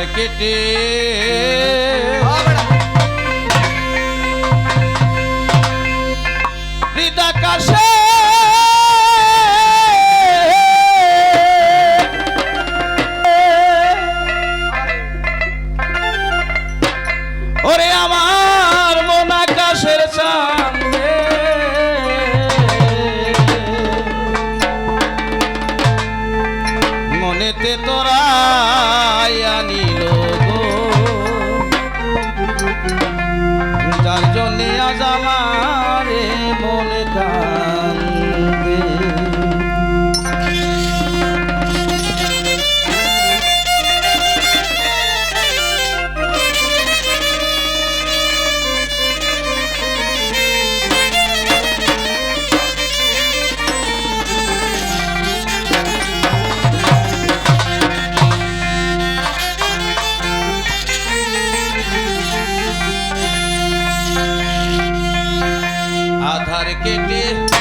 আমার কেটে হৃদাকাশে হ্যাঁ, আজ আমারে মনে কেটে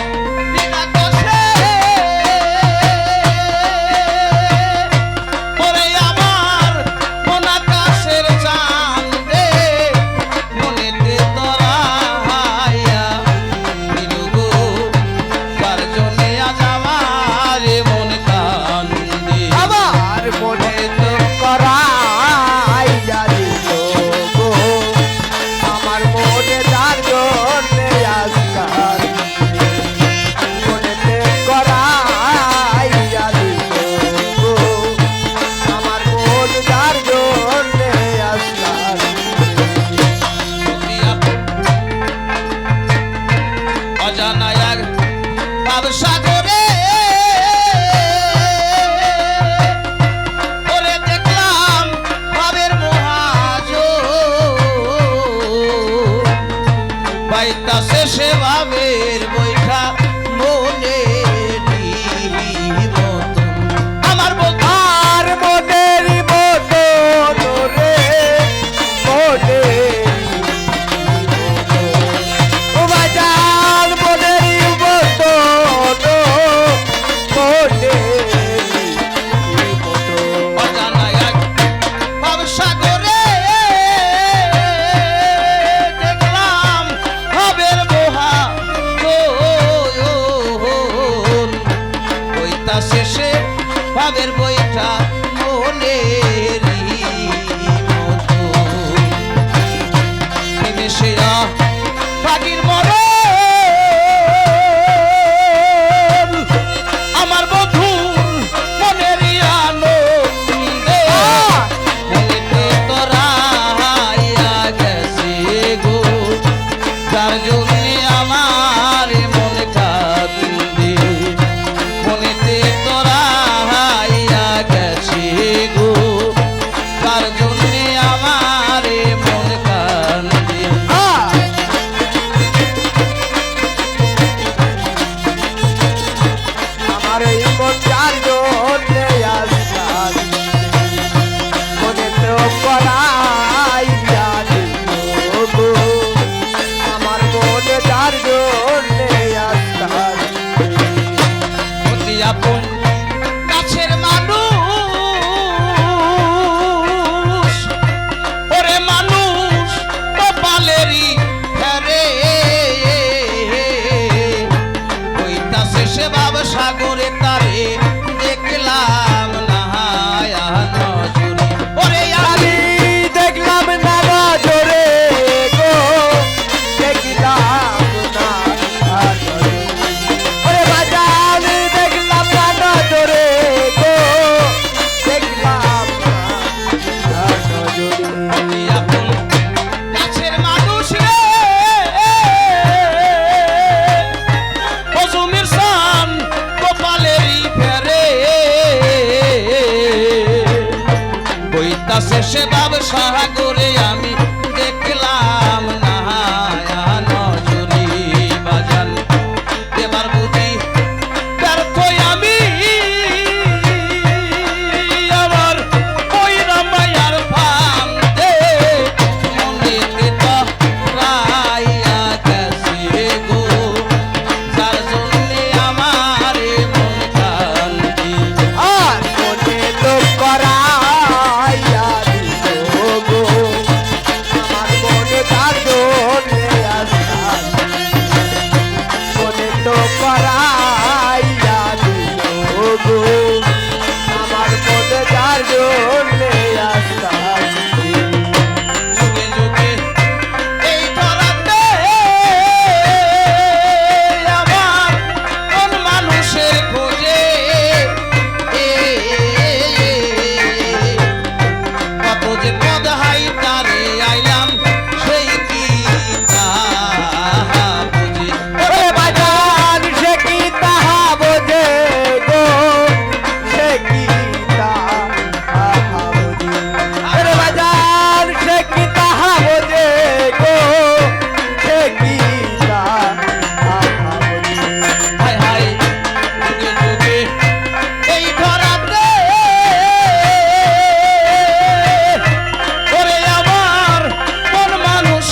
পাইতাছে সে ভাবের বই કરજો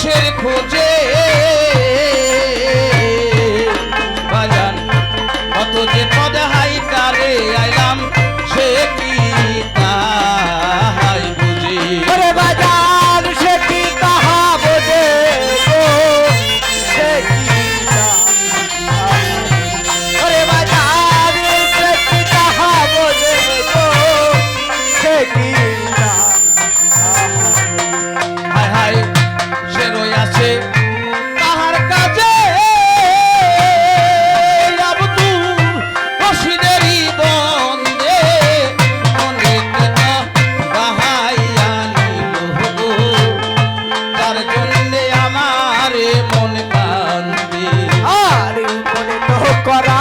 মানুষের খোঁজে। জন্যে আমার মন কান্দি। আর করা